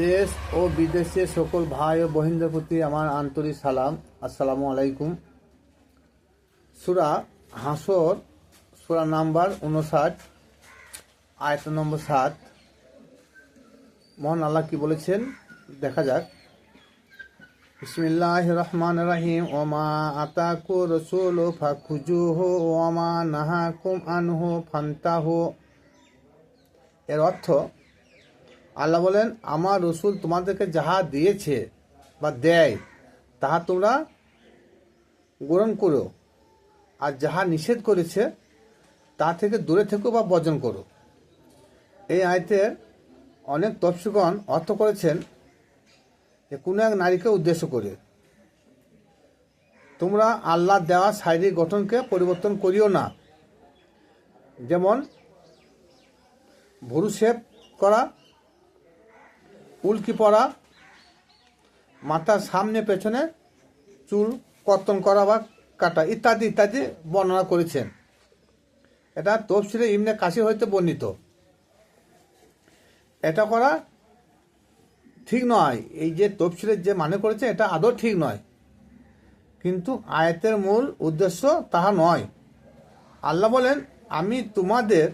দেশ ও বিদেশের সকল ভাই ও বহিনদের প্রতি আমার আন্তরিক সালাম। আসসালামু আলাইকুম। সুরা হাসর, সুরা নাম্বার উনষাট, আয়ত নম্বর সাত। মহান আল্লাহ কি বলেছেন? দেখা যাক। বিসমিল্লাহ রহমান রাহিম। ওমা আতাকু রসুল হো ওমা নাহাকুম আনহু ফান্তাহ। এর অর্থ আল্লাহ বলেন, আমার রসুল তোমাদেরকে যাহা দিয়েছে বা দেয়, তাহা তোমরা গ্রহণ করো। আর যাহা নিষেধ করেছে, তা থেকে দূরে থেকো বা বর্জন করো। এই আয়তের অনেক তফসিগণ অর্থ করেছেন যে, কোনো এক নারীকে উদ্দেশ্য করে, তোমরা আল্লাহ দেওয়া শারীরিক গঠনকে পরিবর্তন করিও না। যেমন ভুরু করা উল্কি পরা মাথার সামনে, পেছনে চুল কর্তন করা বা কাটা ইত্যাদি ইত্যাদি বর্ণনা করেছেন। এটা তফসিলে ইমনে কাশির হইতে বর্ণিত। এটা করা ঠিক নয়। এই যে তফসিলের যে মানে করেছে এটা আদৌ ঠিক নয়। কিন্তু আয়াতের মূল উদ্দেশ্য তাহা নয়। আল্লাহ বলেন, আমি তোমাদের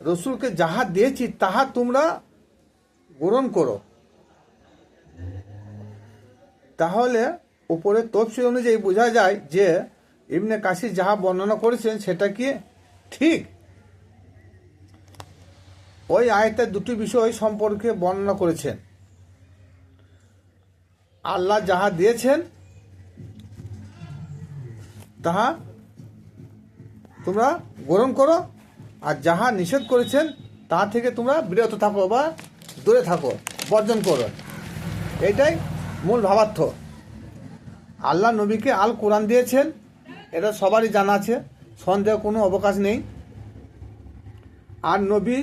রসুলকে যাহা দিয়েছি, তাহা তোমরা গ্রহণ করো। তাহলে উপরে তফসিল অনুযায়ী বোঝা যায় যে ইবনে কাশি যাহা বর্ণনা করেছেন সেটা কি ঠিক? ওই আয়তের দুটি বিষয় সম্পর্কে বর্ণনা করেছেন। আল্লাহ যাহা দিয়েছেন, তাহা তোমরা গ্রহণ করো। আর যাহা নিষেধ করেছেন, তা থেকে তোমরা বিরত থাকো বা দূরে থাকো, বর্জন করো। এটাই মূল ভাবার্থ। আল্লাহ নবীকে আল কোরআন দিয়েছেন, এটা সবারই জানা আছে, সন্দেহ কোনো অবকাশ নেই। আর নবী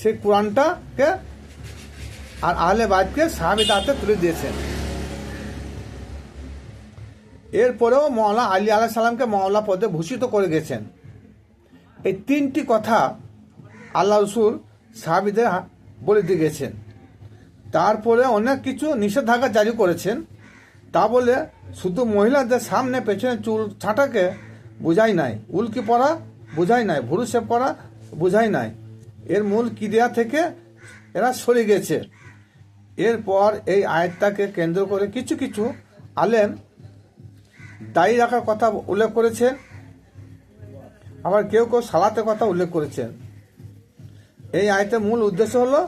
সেই কোরআনটাকে আর আহলে বাইদকে সাহাবিদ হাতে তুলে দিয়েছেন। এরপরেও মৌলা আলী আলাহ সালামকে মৌলা পদে ভূষিত করে গেছেন। এই তিনটি কথা আল্লাহ রসুল সাহাবিদের বলে দিয়ে গেছেন। তারপরে অনেক কিছু নিষেধাজ্ঞা জারি করেছেন। তা বলে শুধু মহিলাদের সামনে পেছনে চুল ছাঁটাকে বোঝাই নাই, উল্কি পরা বোঝাই নাই ভুরু শেপ করা বোঝাই নাই। এর মূল ক্রিয়া থেকে এরা সরে গেছে। এরপর এই আয়ত্তাকে কেন্দ্র করে কিছু কিছু আলেম দায়ী রাখার কথা উল্লেখ করেছেন। আবার কেউ কেউ সালাতের কথা উল্লেখ করেছেন। এই আয়তের মূল উদ্দেশ্য হলো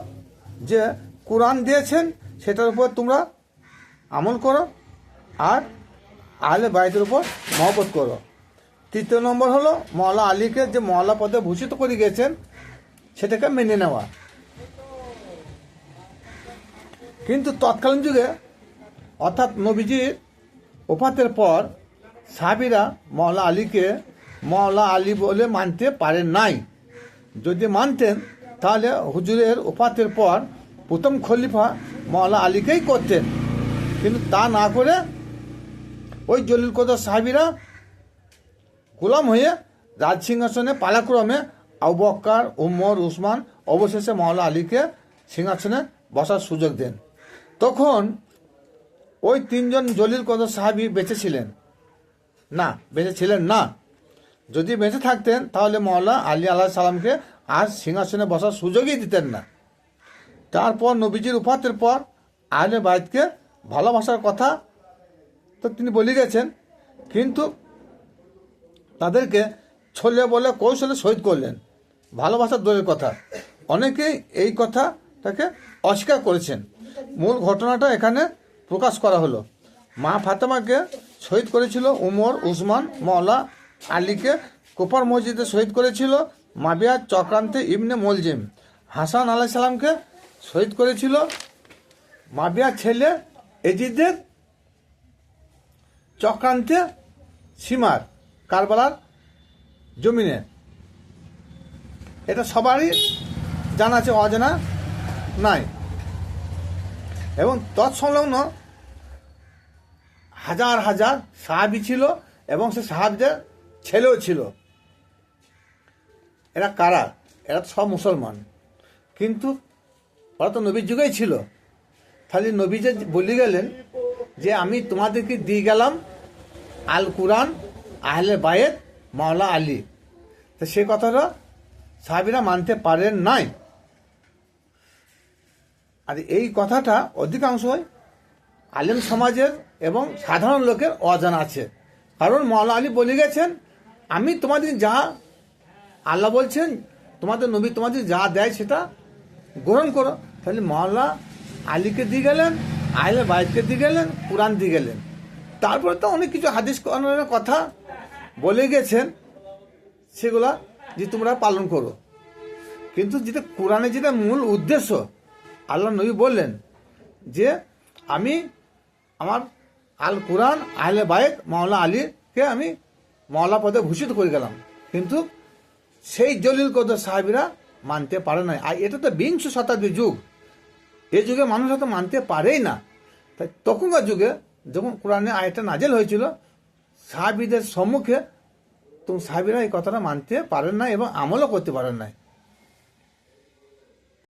যে কোরআন দিয়েছেন, সেটার উপর তোমরা আমল করো আর আহলে বাইতের উপর মহব্বত করো। তৃতীয় নম্বর হলো মওলা আলীকে যে মওলা পদে ভূষিত করে গিয়েছেন, সেটাকে মেনে নেওয়া। কিন্তু তৎকালীন যুগে, অর্থাৎ নবীজির ওফাতের পর সাহাবিরা মওলা আলীকে মওলা আলী বলে মানতে পারেন নাই। যদি মানতেন তাহলে হুজুরের ওফাতের পর প্রথম খলিফা মওলা আলীকেই করতেন। কিন্তু তা না করে ওই জলিল কদর সাহাবিরা গোলাম হয়ে রাজ সিংহাসনে পালাক্রমে আবু বক্কর, উমর, উসমান অবশেষে মওলা আলীকে সিংহাসনে বসার সুযোগ দেন। তখন ওই তিনজন জলিল কদর সাহাবি বেঁচে ছিলেন। না, বেঁচে ছিলেন না। যদি বেঁচে থাকতেন, তাহলে মওলা আলী আল্লাহ সালামকে আজ সিংহাসনে বসার সুযোগই দিতেন না। তারপর নবীজির উপাতের পর আহলে বাইদকে ভালোবাসার কথা তো তিনি বলে গেছেন, কিন্তু তাদেরকে ছলে বলে কৌশলে শহীদ করলেন। ভালোবাসার দলের কথা। অনেকেই এই কথাটাকে অস্বীকার করেছেন। মূল ঘটনাটা এখানে প্রকাশ করা হলো। মা ফাতেমাকে শহীদ করেছিল উমর, উসমান, মওলা আলীকে কোপার মসজিদে শহীদ করেছিল মাবিয়া চক্রান্তে ইবনে মলজিম। হাসান আলাহ সালামকে শহীদ করেছিল মাবিয়া ছেলে এজিদের চক্রান্তে সীমার কারবালার জমিনে। এটা সবারই জানা আছে, অজানা নাই। এবং তৎসংলগ্ন হাজার হাজার সাহাবি ছিল এবং সে সাহাবিদের ছেলেও ছিল। এরা কারা? এরা সব মুসলমান। কিন্তু ওরা তো নবীর যুগেই ছিল। তাহলে নবী যে বলে গেলেন যে, আমি তোমাদেরকে দিয়ে গেলাম আল কুরআন, আহলে বায়েত মাওলা আলী। তো সে কথাটা সাহাবিরা মানতে পারেন নাই। আর এই কথাটা অধিকাংশই আলেম সমাজের এবং সাধারণ লোকের অজানা আছে। কারণ মাওলা আলী বলে গেছেন আমি তোমাদের যা আল্লাহ বলছেন, তোমাদের নবী তোমাদের যা দেয় সেটা গ্রহণ করো। তাহলে মাওলা আলীকে দিয়ে গেলেন আহলে বাইতকে দিয়ে গেলেন, কোরআন দিয়ে গেলেন। তারপরে তো অনেক কিছু হাদিস কথা বলে গেছেন, সেগুলা যে তোমরা পালন করো। কিন্তু যেটা কোরআনের যেটা মূল উদ্দেশ্য, আল্লাহ নবী বললেন যে, আমি আমার আল কোরআন আহলে বায়েত মাওলা আলীকে আমি মাওলা পদে ভূষিত করে গেলাম। কিন্তু সেই জলিল কদর সাহাবিরা মানতে পারে না আর এটা তো বিংশ শতাব্দী যুগ। এ যুগে মানুষ হয়তো মানতে পারেই না। তাই তখনকার যুগে যখন কোরআনে আয়টা নাজেল হয়েছিল, সাহাবিদের সম্মুখে তো সাহাবিরা এই কথাটা মানতে পারেন না এবং আমলও করতে পারেন না